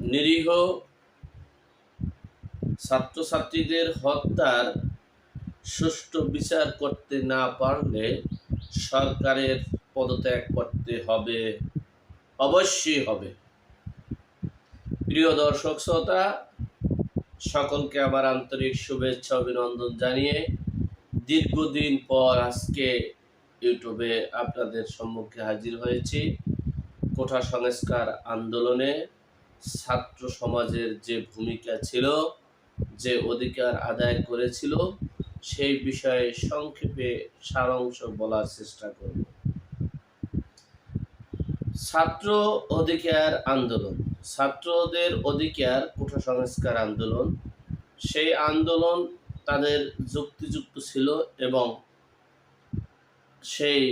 নিরীহ ছাত্রছাত্রীদের হত্যার সুষ্ঠু বিচার করতে না পারলে সরকারের পদত্যাগ করতে হবে, অবশ্যই হবে। প্রিয় দর্শক শ্রোতা, সকলকে আবার আন্তরিক শুভেচ্ছা অভিনন্দন জানিয়ে দীর্ঘদিন পর আজকে ইউটিউবে আপনাদের সম্মুখে হাজির হয়েছি। কোঠা সংস্কার আন্দোলনে ছাত্র সমাজের যে ভূমিকা ছিল, যে অধিকার আদায় করেছিল, সেই বিষয়ে সংক্ষেপে সারাংশ বলার চেষ্টা করব। ছাত্র অধিকার আন্দোলন। ছাত্রদের অধিকার কোঠা সংস্কার আন্দোলন। সেই আন্দোলন তাদের যুক্তিযুক্ত ছিল এবং সেই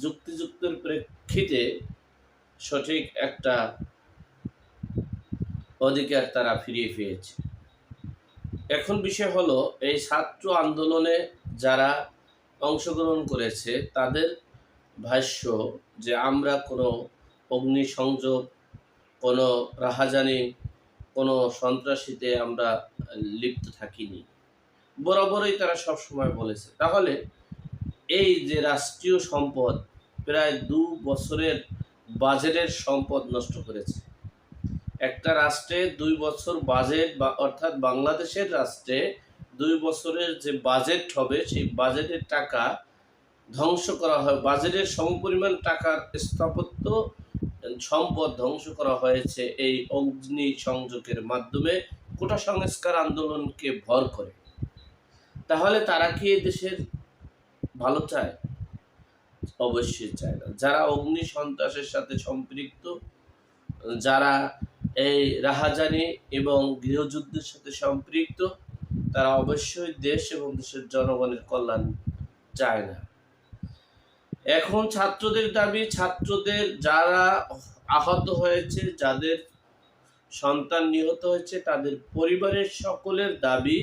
যুক্তিযুক্তের প্রেক্ষিতে সঠিক একটা অধিকার তারা ফিরিয়ে পেয়েছে এখন বিষয় হলো, এই ছাত্র আন্দোলনে যারা অংশগ্রহণ করেছে, তাদের ভাষ্য যে আমরা কোনো অগ্নিসংযোগ, কোনো রাহাজানি, কোনো সন্ত্রাসীতে আমরা লিপ্ত থাকিনি। বরাবরই তারা সব সময় বলেছে। তাহলে এই যে রাষ্ট্রীয় সম্পদ, প্রায় দু বছরের বাজেটের সম্পদ নষ্ট করেছে। একটা রাষ্ট্রে দুই বছর বাজেট বা অর্থাৎ বাংলাদেশের রাষ্ট্রে দুই বছরের যে বাজেট হবে, সেই বাজেটের টাকা ধ্বংস করা হয়। বাজেটের সমপরিমাণ টাকার স্থাপত্য সম্পদ ধ্বংস করা হয়েছে এই অগ্নি সংযোগের মাধ্যমে। কোটা সংস্কার আন্দোলনকে ভর করে। তাহলে তারা কি দেশের ভালো চায়? অবশ্যই চায় না। যারা অগ্নি সন্ত্রাসের সাথে সম্পৃক্ত, যারা এই রাহাজানি এবং গৃহযুদ্ধের সাথে সম্পৃক্ত, তারা অবশ্যই দেশ এবং দেশের জনগণের কল্যাণ চায় না। এখন ছাত্রদের দাবি, ছাত্রদের যারা আহত হয়েছে, যাদের সন্তান নিহত হয়েছে, তাদের পরিবারের সকলের দাবি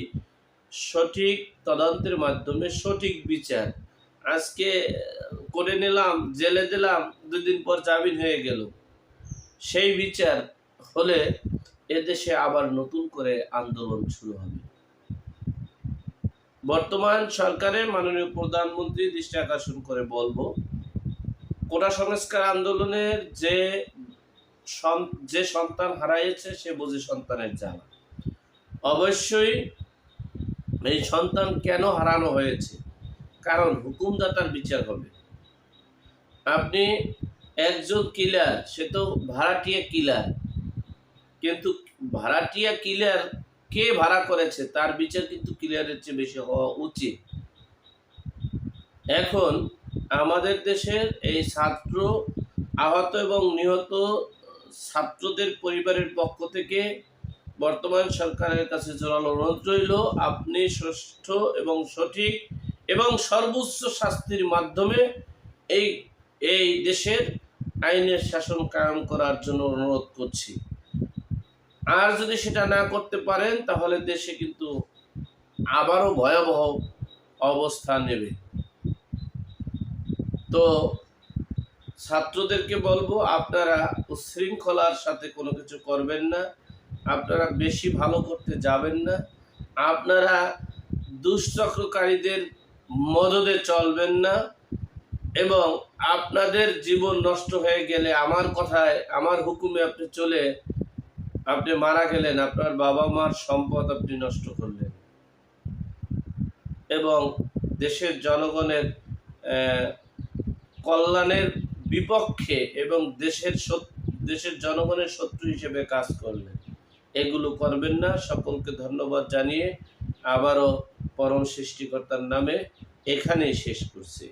সঠিক তদন্তের মাধ্যমে সঠিক বিচার। আজকে করে নিলাম, জেলে দিলাম, দুদিন পর জামিন হয়ে গেল। সেই বিচার হলে এদেশে আবার নতুন করে আন্দোলন শুরু হবে। বর্তমান সরকারের মাননীয় প্রধানমন্ত্রী দৃষ্টি আকর্ষণ করে বলব, কোটা সংস্কার আন্দোলনের যে যে সন্তান হারাইছে সে বুঝে সন্তানের জ্বালা। অবশ্যই এই সন্তান কেন হারানো হয়েছে? কারণ হুকুমদাতার বিচার হবে। আপনি একজন কিলার, সে তো ভাড়াটিয়া কিলার। কিন্তু ভাড়াটিয়া কিলার কে ভাড়া করেছে, তার বিচার কিন্তু ক্লিয়ারের চেয়ে বেশি হওয়া উচিত। এখন আমাদের দেশের এই ছাত্র আহত এবং নিহত ছাত্রদের পরিবারের পক্ষ থেকে বর্তমান সরকারের কাছে জোরালো অনুরোধ রইল, আপনি সুষ্ঠ এবং সঠিক এবং সর্বোচ্চ শাস্তির মাধ্যমে এই এই দেশের আইনের শাসন কায়েম করার জন্য অনুরোধ করছি। আর যদি সেটা না করতে পারেন, তাহলে দেশে কিন্তু আবারও ভয়াবহ অবস্থা নেবে। তো ছাত্রদেরকে বলব, আপনারা উচ্ছৃঙ্খলার সাথে কোনো কিছু করবেন না। আপনারা বেশি ভালো করতে যাবেন না। আপনারা দুশ্চক্রকারীদের মদদে চলবেন না এবং আপনাদের জীবন নষ্ট হয়ে গেলে আমার কথায়, আমার হুকুমে আপনি চলে আপনি মারা গেলেন, আপনার বাবা মার সম্পদ আপনি নষ্ট করলেন। এবং দেশের জনগণের কল্যাণের বিপক্ষে এবং দেশের দেশের জনগণের শত্রু হিসেবে কাজ করলেন। এগুলো করবেন না। সকলকে ধন্যবাদ জানিয়ে আবারও পরম সৃষ্টিকর্তার নামে এখানেই শেষ করছি।